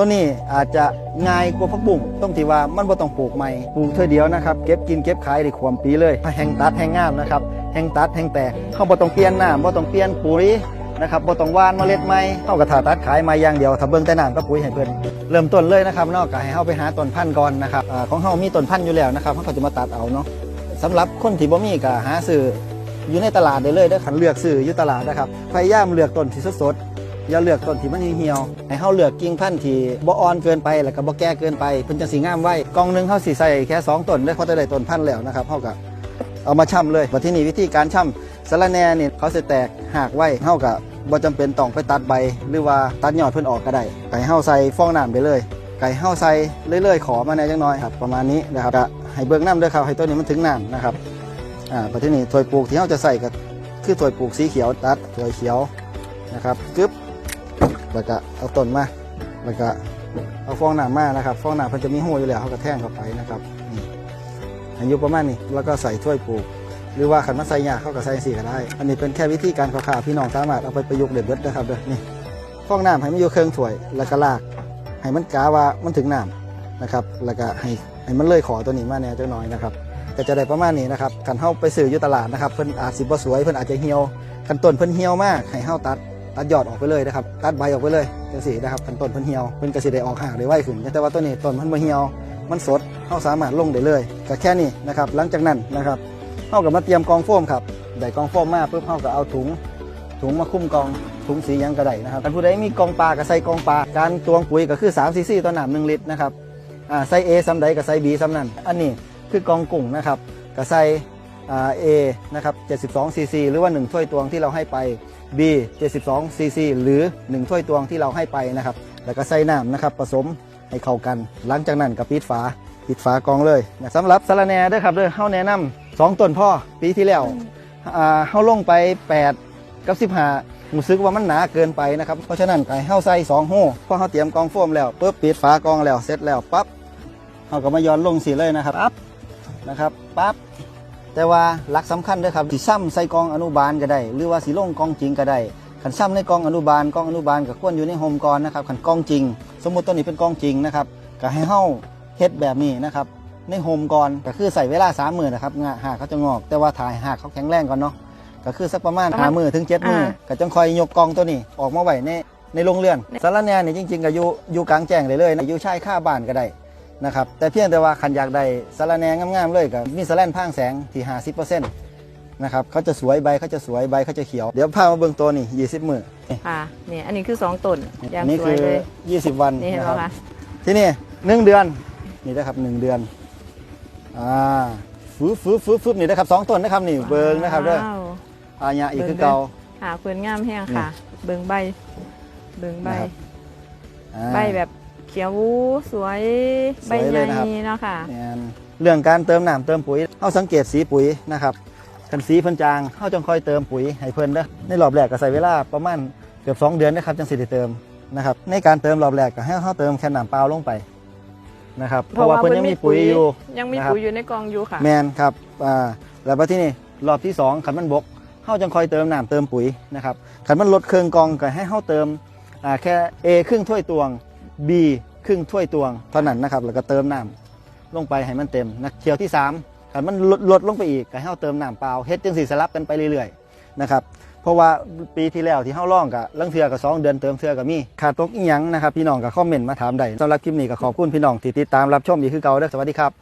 ตัวนี้อาจจะง่ายกว่าผักบุ้งต้องที่ว่ามันบ่ต้องปลูกใหม่ปลูกเท่าเดียวนะครับเก็บกินเก็บขายได้ความปีเลยแห้งตัดแห้งงามนะครับแห้งตัดแห้งแตกเขาบ่ต้องเปลี่ยนน้ำบ่ต้องเปลี่ยนปุ๋ยนะครับบ่ต้องว่านเมล็ดใหม่เฮาก็ถ้าตัดขายมาอย่างเดียวถ้าเบิ่งแต่น้ำกับปุ๋ยให้เพิ่นเริ่มต้นเลยนะครับนอกจากให้เฮาไปหาต้นพันธุ์ก่อนนะครับอของเฮามีต้นพันธุ์อยู่แล้วนะครับเฮาก็จะมาตัดเอาเนาะสำหรับคนที่บ่มีก็หาซื้ออยู่ในตลาดได้เลยเด้อคันเลือกซื้ออยู่ตลาดนะครับพยายามเลือกต้นที่สด อย่าเลือกต้นที่มันเหี่ยวให้เฮาเลือกกิ่งพันธุ์ที่บ่อ่อนเกินไปแล้วก็บ่แก่เกินไปเพิ่นจะสิงามไว้กล่องหนึงเฮาสิใส่แค่สองต้นเด้พราะจะได้ต้นพันธุ์แล้วนะครับเฮาก็เอามาช่ำเลยบัดที่นี้วิธีการช่ำสะระแหน่นี่เขาสิแตกหากไว้เฮาก็บ่จำเป็นต้องไปตัดใบ หรือว่าตัดยอดเพิ่นออกก็ได้ไก่เฮาใส่ฟองน้ำไปเลย ไก่เฮาใส่เรื่อยๆ ขอมาแหน่จังน้อยครับประมาณนี้นะครับก็ให้เบิ่งน้ำด้วยครับให้ตัวนี้มันถึงน้ำนะครับอ่าปัจจุบันถ้วยปลูกที่เฮาจะใส่ก็คือถ้วยปลูกสีเขียวตัดถ้วยเขียวนะครับกึ๊บ แล้วก็เอาต้นมาแล้วก็เอาฟองน้ำมานะครับ ฟองน้ำเพิ่นจะมีหูอยู่แล้วเฮาก็แท่งเข้าไปนะครับนี่อายุประมาณนี้แล้วก็ใส่ถ้วยปลูก หรือว่าขันมาใส่ยาเข้ากับใส่สีก็ได้ อันนี้เป็นแค่วิธีการข่าวๆพี่น้องสามารถเอาไปประยุกต์เด็ดเด็ดนะครับเด้อนี่ฟองน้ำให้มันอยู่เครื่องถ้วย แล้วก็ลากให้มันกาว่ามันถึงน้ำนะครับ แล้วก็ให้ให้มันเลยขอตัวนี้มาแน่จังน้อยนะครับก็จะได้ประมาณนี้นะครับกันเฮาไปซื้ออยู่ตลาดนะครับเพิ่นอาจสิบ่สวยเพิ่นอาจจะเหี่ยวคันต้นเพิ่นเหี่ยวมากให้เฮาตัด ตัดยอดออกไปเลยนะครับ ตัดใบออกไปเลยจังซี่นะครับคันต้นพิ่นเหี่ยวเพิ่นก็สิได้ออกหากได้ไวขึ้นแต่ว่าตัวนี้ต้นมันบ่เหี่ยว มันสดเฮาสามารถลงได้เลยก็แค่นี้นะครับ หลังจากนั้นนะครับเฮาก็มาเตรียมกองโฟมครับได้กองโฟมมาปุ๊บเฮาก็เอาถุง ถุงมาคุ้มกองถุงสียังก็ได้นะครับท่านผู้ใดมีกองปลาก็ใส่กองปลาการตวงปุ๋ยก็คือ3ซีซีต่อน้ำหนึ่งลิตรนะครับอ่าใส่ A ซ้ำใดก็ใส่ B ซ้ำนั่นอันนี้คือกองกุ้งนะครับก็ใส่ A นะครับ72ซีซีหรือว่า 1 ถ้วยตวงที่เราให้ไป B 72ซีซีหรือ 1 ถ้วยตวงที่เราให้ไปนะครับ แล้วก็ใส่น้ำนะครับผสมให้เข้ากัน หลังจากนั้นก็ปิดฝาปิดฝากองเลยนะสำหรับสารแหน่ด้วยครับเด้อเฮาแนะนำสองต้นพ่อปีที่แล้วอ่าเฮาลงไป 8 กับ 15รู้สึกว่ามันหนาเกินไปนะครับ เพราะฉะนั้นก็ให้เฮาใส่2หูพอเฮาเตรียมกองโฟมแล้วปุ๊บปิดฝากองแล้วเสร็จแล้วปั๊บเฮาก็มาย้อนลงสีเลยนะครับปั๊บนะครับปั๊บ แต่ว่าหลักสำคัญเด้อครับสิซ้ำใส่กองอนุบาลก็ได้ หรือว่าสิลงกองจริงก็ได้ขันซ้ำในกองอนุบาลกองอนุบาลก็ควรอยู่ในโฮมก่อนนะครับขันกองจริง สมมุติตัวนี้เป็นกองจริงนะครับก็ให้เฮาเฮ็ดแบบนี้นะครับในโฮมก่อนก็คือใส่เวลา3มื้อนะครับงาหากเขาจะงอก แต่ว่าถ่ายหากเขาแข็งแรงก่อนเนาะก็คือสักประมาณประมาณหามือถึงเจ็ดมืออ่าก็จังคอยยกกองตัวนี้ออกมาไว้ในในโรงเรือนสารแหนนี่จริง ๆก็อยู่อยู่กลางแจ้งเลยเลยนะอยู่ชายค่าบ้านก็ได้ นะครับแต่เพียงแต่ว่าคันอยากได้สารแหนงามๆเลยก็มีสแลนพางแสงที่ห้าสิบเปอร์เซ็นต์นะครับเขาจะสวยใบเขาจะสวยใบเขาจะเขียวเดี๋ยวพามาเบิ่งตัวนี่ยี่สิบมือค่ะเนี่ยอันนี้คือสองต้นอย่างอันนี้สวคืยอเลยยี่สิบวันนี่เห็นนะไหคมรับคะที่นี่หนึ่งเดือนนี่นะครับหนึ่งเดือนอ่าฟื้ฟื้ฟื้ฟื้นี่นะครับสองต้นนะครับนี่เบิ่งนะครับเด้อว้าวอาญาอีกคือเก่าหาเพื่อนงามแห้งค่ะ เบิ่งใบ เบิ่งใบนะครับอ่าใบแบบ เขียวสวยสใบวยใหเลญ่ยนะครับเนาะค่ะแม่นเรื่องการเติมน้ำเติมปุ๋ยเอาสังเกตสีปุ๋ยนะครับคันสีเพิ่นจางเฮาจังค่อยเติมปุ๋ยให้เพิ่นเด้อในรอบแรกก็ใส่เวลาประมาณเกือบ 2 เดือนนะครับจังสิได้เติมนะครับในการเติมรอบแรกก็ให้เฮาเติมแค่น้ำเปล่าลงไปนะครับเพราะว่าเพิ่นยังมีปุ๋ยอยู่ยังมีนะครับปุ๋ยอยู่ในกองอยู่ค่ะแมนครับอ่าแล้วพอที่นี่รอบที่สองขันมันบกเฮาจังคอยเติมน้ำเติมปุ๋ยนะครับขันมันลดเครื่องกองก็ให้เฮาเติมอ่าแค่ A ครึ่งถ้วยตวง B ครึ่งถ้วยตวงเท่านั้นนะครับแล้วก็เติมน้ำลงไปให้มันเต็มนะเที่ยวที่3ขันมันลดลดลงไปอีกก็ให้เราเติมน้ำเปล่าเฮ็ดจังสีสลับกันไปเรื่อยๆนะครับเพราะว่าปีที่แล้วที่เฮาล่องกับลังเทือกับ2เดือนเติมเทือกับมีขาดตกอีหยังนะครับพี่น้องก็คอมเมนต์มาถามได้สำหรับคลิปนี้ก็ขอบคุณพี่น้องที่ติดตามรับชมอีกคือเก่าเด้อสวัสดีครับ